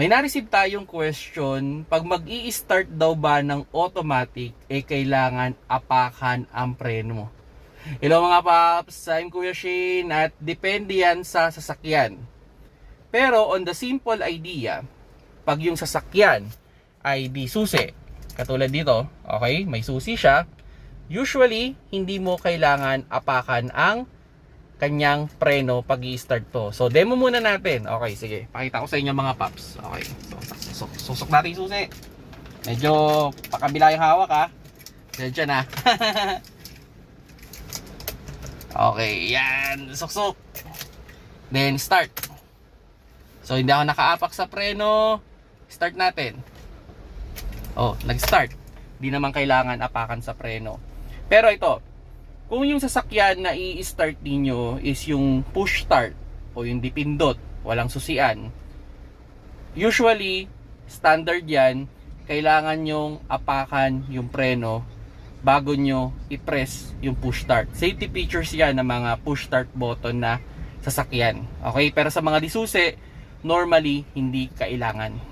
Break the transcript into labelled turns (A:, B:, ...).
A: May na-receive tayong question, pag mag start daw ba ng automatic, eh kailangan apakan ang preno mo. Hello mga paps, I'm Kuya Shane at depende yan sa sasakyan. Pero on the simple idea, pag yung sasakyan ay di susi, katulad dito, okay, may susi siya, usually hindi mo kailangan apakan ang kanyang preno pag i-start to. So, demo muna natin. Okay, sige. Pakita ko sa inyo mga paps. Okay. So, susok, susok natin susi. Medyo pakabila yung hawak ha. Diyan na. okay, yan. Suksok. Then, start. So, hindi ako nakaapak sa preno. Start natin. Oh, nag-start. Hindi naman kailangan apakan sa preno. Pero ito, kung yung sasakyan na i-start ninyo is yung push start o yung dipindot, walang susian, usually, standard yan, kailangan yung apakan yung preno bago nyo i-press yung push start. Safety features yan ng mga push start button na sasakyan. Okay? Pero sa mga disusi, normally, hindi kailangan.